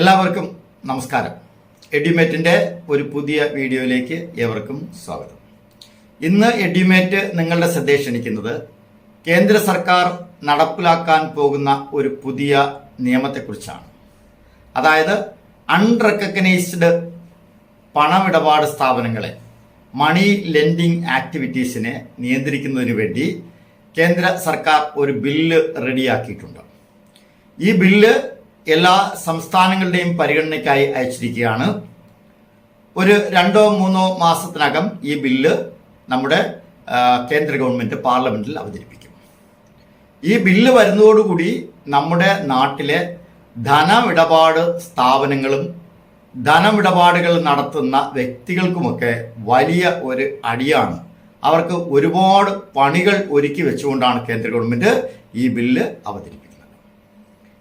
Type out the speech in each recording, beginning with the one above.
എല്ലാവർക്കും നമസ്കാരം. എഡ്യൂമേറ്റിന്റെ ഒരു പുതിയ വീഡിയോയിലേക്ക് ഏവർക്കും സ്വാഗതം. ഇന്ന് എഡ്യൂമേറ്റ് നിങ്ങളുടെ ശ്രദ്ധയെ ക്ഷണിക്കുന്നത് കേന്ദ്ര സർക്കാർ നടപ്പിലാക്കാൻ പോകുന്ന ഒരു പുതിയ നിയമത്തെക്കുറിച്ചാണ്. അതായത് അൺറെക്കഗ്നൈസ്ഡ് പണമിടപാട് സ്ഥാപനങ്ങളെ മണി ലെൻഡിംഗ് ആക്ടിവിറ്റീസിനെ നിയന്ത്രിക്കുന്നതിന് വേണ്ടി കേന്ദ്ര സർക്കാർ ഒരു ബില്ല് റെഡിയാക്കിയിട്ടുണ്ട്. ഈ ബില്ല് എല്ലാ സംസ്ഥാനങ്ങളുടെയും പരിഗണനയ്ക്കായി അയച്ചിരിക്കുകയാണ്. ഒരു രണ്ടോ മൂന്നോ മാസത്തിനകം ഈ ബില്ല് നമ്മുടെ കേന്ദ്ര ഗവൺമെന്റ് പാർലമെന്റിൽ അവതരിപ്പിക്കും. ഈ ബില്ല് വരുന്നതോടുകൂടി നമ്മുടെ നാട്ടിലെ ധനമിടപാട് സ്ഥാപനങ്ങളും ധനമിടപാടുകൾ നടത്തുന്ന വ്യക്തികൾക്കുമൊക്കെ വലിയ ഒരു അടിയാണ്. അവർക്ക് ഒരുപാട് പണികൾ ഒരുക്കി വെച്ചുകൊണ്ടാണ് കേന്ദ്ര ഗവൺമെന്റ് ഈ ബില്ല് അവതരിപ്പിക്കുന്നത്.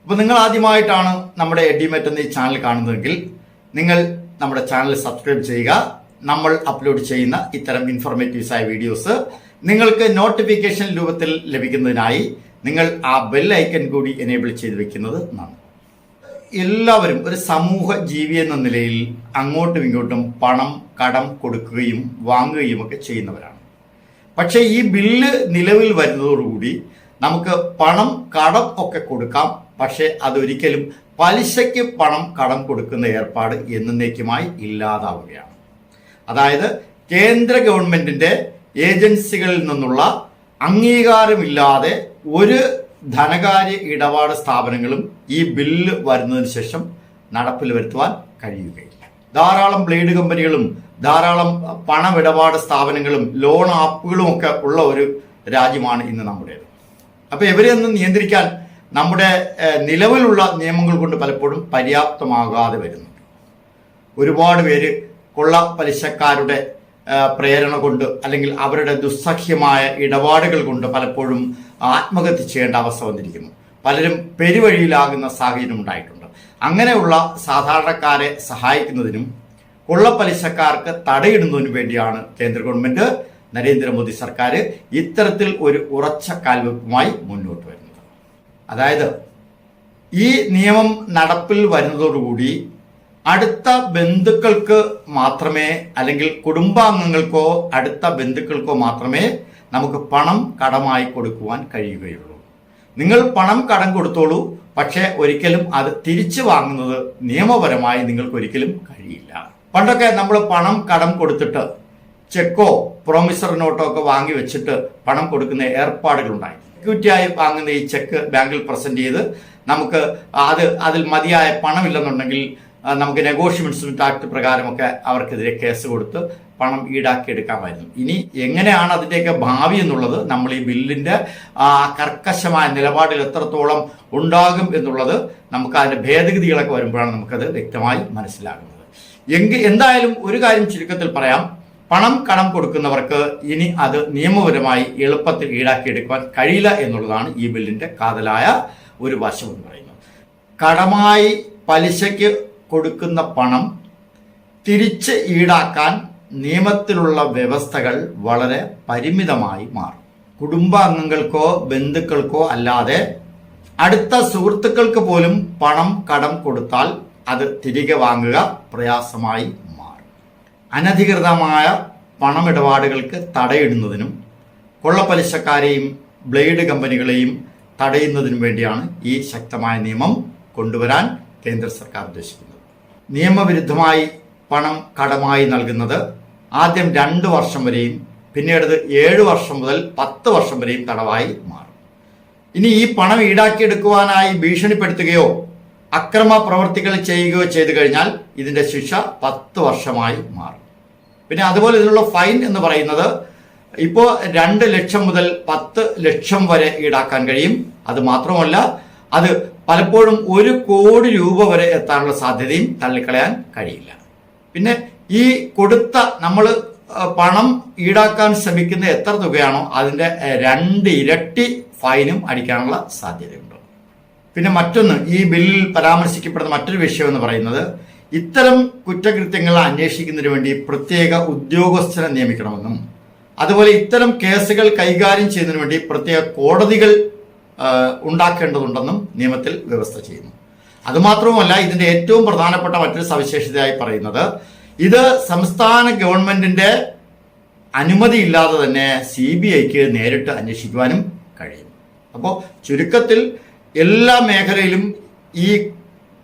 അപ്പോൾ നിങ്ങൾ ആദ്യമായിട്ടാണ് നമ്മുടെ എഡിമെറ്റ് എന്ന ഈ ചാനൽ കാണുന്നതെങ്കിൽ നിങ്ങൾ നമ്മുടെ ചാനൽ സബ്സ്ക്രൈബ് ചെയ്യുക. നമ്മൾ അപ്ലോഡ് ചെയ്യുന്ന ഇത്തരം ഇൻഫോർമേറ്റീവ്സ് ആയ വീഡിയോസ് നിങ്ങൾക്ക് നോട്ടിഫിക്കേഷൻ രൂപത്തിൽ ലഭിക്കുന്നതിനായി നിങ്ങൾ ആ ബെൽ ഐക്കൺ കൂടി എനേബിൾ ചെയ്ത് വെക്കുന്നത് നന്ദി എല്ലാവരും ഒരു സമൂഹ ജീവി എന്ന നിലയിൽ അങ്ങോട്ടും ഇങ്ങോട്ടും പണം കടം കൊടുക്കുകയും വാങ്ങുകയും ഒക്കെ ചെയ്യുന്നവരാണ്. പക്ഷേ ഈ ബില്ല് നിലവിൽ വരുന്നതോടുകൂടി നമുക്ക് പണം കടം ഒക്കെ കൊടുക്കാം പക്ഷേ അതൊരിക്കലും പലിശയ്ക്ക് പണം കടം കൊടുക്കുന്ന ഏർപ്പാട് എന്നേക്കുമായി ഇല്ലാതാവുകയാണ്. അതായത് കേന്ദ്ര ഗവൺമെന്റിന്റെ ഏജൻസികളിൽ നിന്നുള്ള അംഗീകാരമില്ലാതെ ഒരു ധനകാര്യ ഇടപാട് സ്ഥാപനങ്ങളും ഈ ബില്ല് വരുന്നതിന് ശേഷം നടപ്പിൽ വരുത്തുവാൻ കഴിയുകയില്ല. ധാരാളം ബ്ലേഡ് കമ്പനികളും ധാരാളം പണമിടപാട് സ്ഥാപനങ്ങളും ലോൺ ആപ്പുകളും ഒക്കെ ഉള്ള ഒരു രാജ്യമാണ് ഇന്ന് നമ്മുടേത്. അപ്പൊ ഇവരെയൊന്നും നിയന്ത്രിക്കാൻ നമ്മുടെ നിലവിലുള്ള നിയമങ്ങൾ കൊണ്ട് പലപ്പോഴും പര്യാപ്തമാകാതെ വരുന്നു. ഒരുപാട് പേര് കൊള്ള പലിശക്കാരുടെ പ്രേരണ കൊണ്ട് അല്ലെങ്കിൽ അവരുടെ ദുസ്സഹ്യമായ ഇടപാടുകൾ കൊണ്ട് പലപ്പോഴും ആത്മഹത്യ ചെയ്യേണ്ട അവസ്ഥ വന്നിരിക്കുന്നു. പലരും പെരുവഴിയിലാകുന്ന സാഹചര്യം ഉണ്ടായിട്ടുണ്ട്. അങ്ങനെയുള്ള സാധാരണക്കാരെ സഹായിക്കുന്നതിനും കൊള്ളപ്പലിശക്കാർക്ക് തടയിടുന്നതിനും വേണ്ടിയാണ് കേന്ദ്ര ഗവൺമെന്റ് നരേന്ദ്രമോദി സർക്കാർ ഇത്തരത്തിൽ ഒരു ഉറച്ച കാൽവെപ്പുമായി മുന്നോട്ട് വരുന്നത്. അതായത് ഈ നിയമം നടപ്പിൽ വരുന്നതോടുകൂടി അടുത്ത ബന്ധുക്കൾക്ക് മാത്രമേ അല്ലെങ്കിൽ കുടുംബാംഗങ്ങൾക്കോ അടുത്ത ബന്ധുക്കൾക്കോ മാത്രമേ നമുക്ക് പണം കടമായി കൊടുക്കുവാൻ കഴിയുകയുള്ളൂ. നിങ്ങൾ പണം കടം കൊടുത്തോളൂ പക്ഷേ ഒരിക്കലും അത് തിരിച്ചു വാങ്ങുന്നത് നിയമപരമായി നിങ്ങൾക്ക് ഒരിക്കലും കഴിയില്ല. പണ്ടൊക്കെ നമ്മൾ പണം കടം കൊടുത്തിട്ട് ചെക്കോ പ്രോമിസർ നോട്ടോ ഒക്കെ വാങ്ങി വെച്ചിട്ട് പണം കൊടുക്കുന്ന ഏർപ്പാടുകളുണ്ടായി ഇക്വിറ്റിയായി വാങ്ങുന്ന ഈ ചെക്ക് ബാങ്കിൽ പ്രസന്റ് ചെയ്ത് നമുക്ക് അത് അതിൽ മതിയായ പണമില്ലെന്നുണ്ടെങ്കിൽ നമുക്ക് നെഗോഷ്യമെന്റ്സ് ആക്ട് പ്രകാരമൊക്കെ അവർക്കെതിരെ കേസ് കൊടുത്ത് പണം ഈടാക്കി എടുക്കാമായിരുന്നു. ഇനി എങ്ങനെയാണ് അതിന്റെയൊക്കെ ഭാവി എന്നുള്ളത് നമ്മൾ ഈ ബില്ലിന്റെ ആ കർക്കശമായ നിലപാടിൽ എത്രത്തോളം ഉണ്ടാകും എന്നുള്ളത് നമുക്ക് അതിന്റെ ഭേദഗതികളൊക്കെ വരുമ്പോഴാണ് നമുക്കത് വ്യക്തമായി മനസ്സിലാകുന്നത്. എങ്കിൽ എന്തായാലും ഒരു കാര്യം ചുരുക്കത്തിൽ പറയാം. പണം കടം കൊടുക്കുന്നവർക്ക് ഇനി അത് നിയമപരമായി എളുപ്പത്തിൽ ഈടാക്കിയെടുക്കുവാൻ കഴിയില്ല എന്നുള്ളതാണ് ഈ ബില്ലിന്റെ കാതലായ ഒരു വശം എന്ന് പറയുന്നത്. കടമായി പലിശയ്ക്ക് കൊടുക്കുന്ന പണം തിരിച്ച് ഈടാക്കാൻ നിയമത്തിലുള്ള വ്യവസ്ഥകൾ വളരെ പരിമിതമായി മാറും. കുടുംബാംഗങ്ങൾക്കോ ബന്ധുക്കൾക്കോ അല്ലാതെ അടുത്ത സുഹൃത്തുക്കൾക്ക് പോലും പണം കടം കൊടുത്താൽ അത് തിരികെ വാങ്ങുക പ്രയാസമായി അനധികൃതമായ പണമിടപാടുകൾക്ക് തടയിടുന്നതിനും കൊള്ളപ്പലിശക്കാരെയും ബ്ലേഡ് കമ്പനികളെയും തടയുന്നതിനും വേണ്ടിയാണ് ഈ ശക്തമായ നിയമം കൊണ്ടുവരാൻ കേന്ദ്ര സർക്കാർ ഉദ്ദേശിക്കുന്നത്. നിയമവിരുദ്ധമായി പണം കടമായി നൽകുന്നത് ആദ്യം രണ്ട് വർഷം വരെയും പിന്നീട് ഏഴ് വർഷം മുതൽ പത്ത് വർഷം വരെയും തടവായി മാറും. ഇനി ഈ പണം ഈടാക്കിയെടുക്കുവാനായി ഭീഷണിപ്പെടുത്തുകയോ അക്രമ പ്രവർത്തികൾ ചെയ്യുകയോ ചെയ്തു കഴിഞ്ഞാൽ ഇതിന്റെ ശിക്ഷ പത്ത് വർഷമായി മാറും. പിന്നെ അതുപോലെ ഇതിനുള്ള ഫൈൻ എന്ന് പറയുന്നത് ഇപ്പോൾ രണ്ട് ലക്ഷം മുതൽ പത്ത് ലക്ഷം വരെ ഈടാക്കാൻ കഴിയും. അത് മാത്രമല്ല അത് പലപ്പോഴും ഒരു കോടി രൂപ വരെ എത്താനുള്ള സാധ്യതയും തള്ളിക്കളയാൻ കഴിയില്ല. പിന്നെ ഈ കൊടുത്ത നമ്മൾ പണം ഈടാക്കാൻ ശ്രമിക്കുന്ന എത്ര തുകയാണോ അതിന്റെ രണ്ട് ഇരട്ടി ഫൈനും അടിക്കാനുള്ള സാധ്യതയുണ്ട്. പിന്നെ മറ്റൊന്ന് ഈ ബില്ലിൽ പരാമർശിക്കപ്പെടുന്ന മറ്റൊരു വിഷയം എന്ന് പറയുന്നത് ഇത്തരം കുറ്റകൃത്യങ്ങൾ അന്വേഷിക്കുന്നതിന് വേണ്ടി പ്രത്യേക ഉദ്യോഗസ്ഥരെ നിയമിക്കണമെന്നും അതുപോലെ ഇത്തരം കേസുകൾ കൈകാര്യം ചെയ്യുന്നതിന് വേണ്ടി പ്രത്യേക കോടതികൾ ഉണ്ടാക്കേണ്ടതുണ്ടെന്നും നിയമത്തിൽ വ്യവസ്ഥ ചെയ്യുന്നു. അതുമാത്രവുമല്ല ഇതിന്റെ ഏറ്റവും പ്രധാനപ്പെട്ട മറ്റൊരു സവിശേഷതയായി പറയുന്നത് ഇത് സംസ്ഥാന ഗവൺമെന്റിന്റെ അനുമതിയില്ലാതെ തന്നെ സി ബി ഐക്ക് നേരിട്ട് അന്വേഷിക്കുവാനും കഴിയും. അപ്പോൾ ചുരുക്കത്തിൽ എല്ലാ മേഖലയിലും ഈ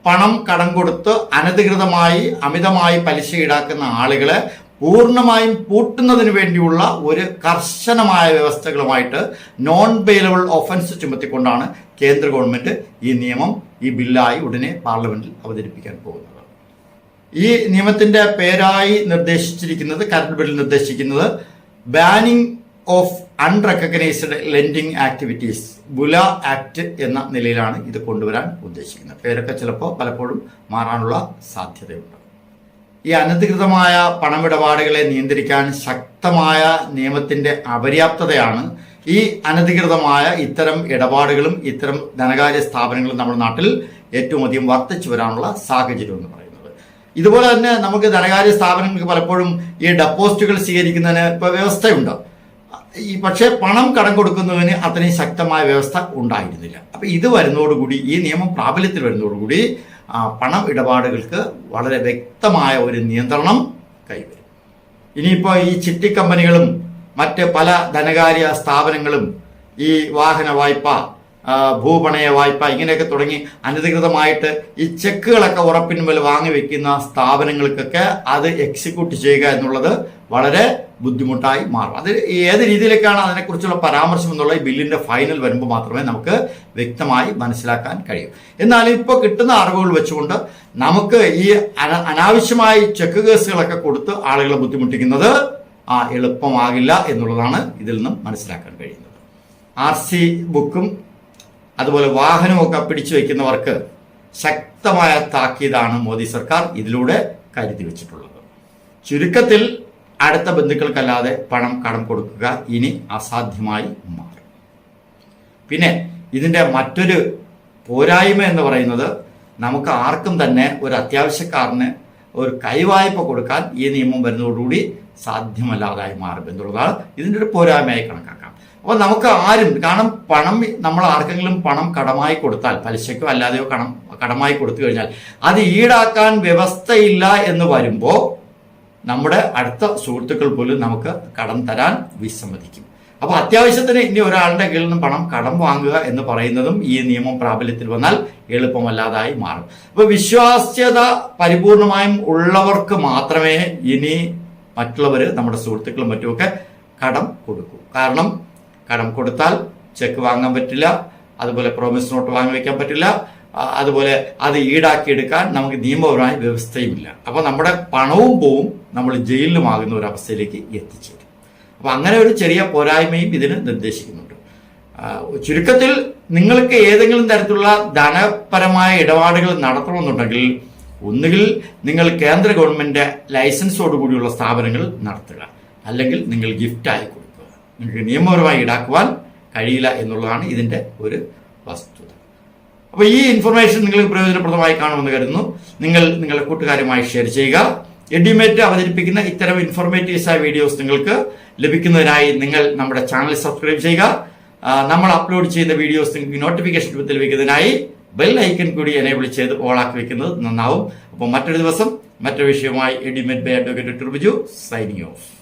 പണം കടം കൊടുത്ത് അനധികൃതമായി അമിതമായി പലിശ ഈടാക്കുന്ന ആളുകളെ പൂർണമായും പൂട്ടുന്നതിന് വേണ്ടിയുള്ള ഒരു കർശനമായ വ്യവസ്ഥകളുമായിട്ട് നോൺ ബെയിലബിൾ ഒഫൻസ് ചുമത്തിക്കൊണ്ടാണ് കേന്ദ്ര ഗവൺമെന്റ് ഈ നിയമം ഈ ബില്ലായി ഉടനെ പാർലമെന്റിൽ അവതരിപ്പിക്കാൻ പോകുന്നത്. ഈ നിയമത്തിന്റെ പേരായി നിർദ്ദേശിച്ചിരിക്കുന്നത് കറണ്ട് ബില്ലിൽ നിർദ്ദേശിക്കുന്നത് banning of unrecognised lending activities Bula act എന്ന നിലയിലാണ് ഇത് കൊണ്ടുവരാൻ ഉദ്ദേശിക്കുന്നത്. പേരൊക്കെ ചിലപ്പോൾ പലപ്പോഴും മാറാനുള്ള സാധ്യതയുണ്ട്. ഈ അനധികൃതമായ പണമിടപാടുകളെ നിയന്ത്രിക്കാൻ ശക്തമായ നിയമത്തിന്റെ അപര്യാപ്തതയാണ് ഈ അനധികൃതമായ ഇത്തരം ഇടപാടുകളും ഇത്തരം ധനകാര്യ സ്ഥാപനങ്ങളും നമ്മുടെ നാട്ടിൽ ഏറ്റവും അധികം വർദ്ധിച്ചു വരാനുള്ള സാഹചര്യം എന്ന് പറയുന്നത്. ഇതുപോലെ തന്നെ നമുക്ക് ധനകാര്യ സ്ഥാപനങ്ങൾക്ക് പലപ്പോഴും ഈ ഡെപ്പോസിറ്റുകൾ സ്വീകരിക്കുന്നതിന് ഇപ്പോൾ വ്യവസ്ഥയുണ്ട്. ഈ പക്ഷേ പണം കടം കൊടുക്കുന്നതിന് അത്രയും ശക്തമായ വ്യവസ്ഥ ഉണ്ടായിരുന്നില്ല. അപ്പം ഇത് വരുന്നതോടുകൂടി ഈ നിയമം പ്രാബല്യത്തിൽ വരുന്നതോടുകൂടി പണം ഇടപാടുകൾക്ക് വളരെ വ്യക്തമായ ഒരു നിയന്ത്രണം കൈവരും. ഇനിയിപ്പോൾ ഈ ചിട്ടി കമ്പനികളും മറ്റ് പല ധനകാര്യ സ്ഥാപനങ്ങളും ഈ വാഹന വായ്പ ഭൂപണയ വായ്പ ഇങ്ങനെയൊക്കെ തുടങ്ങി അനധികൃതമായിട്ട് ഈ ചെക്കുകളൊക്കെ ഉറപ്പിന്മേൽ വാങ്ങി വെക്കുന്ന സ്ഥാപനങ്ങൾക്കൊക്കെ അത് എക്സിക്യൂട്ട് ചെയ്യുക എന്നുള്ളത് വളരെ ബുദ്ധിമുട്ടായി മാറും. അത് ഏത് രീതിയിലേക്കാണ് അതിനെക്കുറിച്ചുള്ള പരാമർശം എന്നുള്ള ഈ ബില്ലിന്റെ ഫൈനൽ വരുമ്പോൾ മാത്രമേ നമുക്ക് വ്യക്തമായി മനസ്സിലാക്കാൻ കഴിയൂ. എന്നാൽ ഇപ്പോൾ കിട്ടുന്ന അറിവുകൾ വെച്ചുകൊണ്ട് നമുക്ക് ഈ അനാവശ്യമായി ചെക്ക് കേസുകളൊക്കെ കൊടുത്ത് ആളുകളെ ബുദ്ധിമുട്ടിക്കുന്നത് ആ എളുപ്പമാകില്ല എന്നുള്ളതാണ് ഇതിൽ നിന്നും മനസ്സിലാക്കാൻ കഴിയുന്നത്. ആർ സി ബുക്കും അതുപോലെ വാഹനമൊക്കെ പിടിച്ചു വയ്ക്കുന്നവർക്ക് ശക്തമായ താക്കീതാണ് മോദി സർക്കാർ ഇതിലൂടെ കരുതി വെച്ചിട്ടുള്ളത്. ചുരുക്കത്തിൽ അടുത്ത ബന്ധുക്കൾക്കല്ലാതെ പണം കടം കൊടുക്കുക ഇനി അസാധ്യമായി മാറും. പിന്നെ ഇതിന്റെ മറ്റൊരു പോരായ്മ എന്ന് പറയുന്നത് നമുക്ക് ആർക്കും തന്നെ ഒരു അത്യാവശ്യക്കാരന് ഒരു കൈവായ്പ കൊടുക്കാൻ ഈ നിയമം വരുന്നതോടുകൂടി സാധ്യമല്ലാതായി മാറും എന്നുള്ളതാണ് ഇതിന്റെ ഒരു പോരായ്മയായി കണക്കാക്കാം. അപ്പോൾ നമുക്ക് ആരും കാരണം പണം നമ്മൾ ആർക്കെങ്കിലും പണം കടമായി കൊടുത്താൽ പലിശയ്ക്കോ അല്ലാതെയോ കടം കടമായി കൊടുത്തു കഴിഞ്ഞാൽ അത് ഈടാക്കാൻ വ്യവസ്ഥയില്ല എന്ന് വരുമ്പോൾ നമ്മുടെ അടുത്ത സുഹൃത്തുക്കൾ പോലും നമുക്ക് കടം തരാൻ വിസമ്മതിക്കും. അപ്പോൾ അത്യാവശ്യത്തിന് ഇനി ഒരാളുടെ കയ്യിൽ നിന്ന് പണം കടം വാങ്ങുക എന്ന് പറയുന്നതും ഈ നിയമം പ്രാബല്യത്തിൽ വന്നാൽ എളുപ്പമല്ലാതായി മാറും. അപ്പോൾ വിശ്വാസ്യത പരിപൂർണമായും ഉള്ളവർക്ക് മാത്രമേ ഇനി മറ്റുള്ളവർ നമ്മുടെ സുഹൃത്തുക്കളും മറ്റുമൊക്കെ കടം കൊടുക്കൂ. കാരണം കടം കൊടുത്താൽ ചെക്ക് വാങ്ങാൻ പറ്റില്ല അതുപോലെ പ്രോമിസ് നോട്ട് വാങ്ങി വയ്ക്കാൻ പറ്റില്ല അതുപോലെ അത് ഈടാക്കിയെടുക്കാൻ നമുക്ക് നിയമപരമായ വ്യവസ്ഥയുമില്ല. അപ്പോൾ നമ്മുടെ പണവും പോവും നമ്മൾ ജയിലിലുമാകുന്ന ഒരു അവസ്ഥയിലേക്ക് എത്തിച്ചേരും അപ്പോൾ അങ്ങനെ ഒരു ചെറിയ പോരായ്മയും ഇതിന് നിർദ്ദേശിക്കുന്നുണ്ട്. ചുരുക്കത്തിൽ നിങ്ങൾക്ക് ഏതെങ്കിലും തരത്തിലുള്ള ധനപരമായ ഇടപാടുകൾ നടത്തണമെന്നുണ്ടെങ്കിൽ ഒന്നുകിൽ നിങ്ങൾ കേന്ദ്ര ഗവൺമെന്റ് ലൈസൻസോടുകൂടിയുള്ള സ്ഥാപനങ്ങൾ നടത്തുക. അല്ലെങ്കിൽ നിങ്ങൾ ഗിഫ്റ്റായി കൊടുക്കുക. നിങ്ങൾക്ക് നിയമപരമായി ഈടാക്കുവാൻ കഴിയില്ല എന്നുള്ളതാണ് ഇതിന്റെ ഒരു വസ്തുത. അപ്പോൾ ഈ ഇൻഫർമേഷൻ നിങ്ങൾക്ക് പ്രയോജനപ്രദമായി കാണുമെന്ന് കരുതുന്നു. നിങ്ങൾ നിങ്ങളുടെ കൂട്ടുകാരുമായി ഷെയർ ചെയ്യുക. എഡിമേറ്റ് അവതരിപ്പിക്കുന്ന ഇത്തരം ഇൻഫോർമേറ്റീവ്സ് ആയ വീഡിയോസ് നിങ്ങൾക്ക് ലഭിക്കുന്നതിനായി നിങ്ങൾ നമ്മുടെ ചാനൽ സബ്സ്ക്രൈബ് ചെയ്യുക. നമ്മൾ അപ്ലോഡ് ചെയ്യുന്ന വീഡിയോസ് നിങ്ങൾക്ക് നോട്ടിഫിക്കേഷൻ ലഭിക്കുന്നതിനായി ബെൽ ഐക്കൺ കൂടി എനേബിൾ ചെയ്ത് ഓളാക്കി വെക്കുന്നത് നന്നാവും. അപ്പോൾ മറ്റൊരു ദിവസം മറ്റൊരു വിഷയവുമായി എഡിമേറ്റ് ബൈ അഡ്വക്കേറ്റ് ട്രിബിജു സൈനിങ് ഓഫ്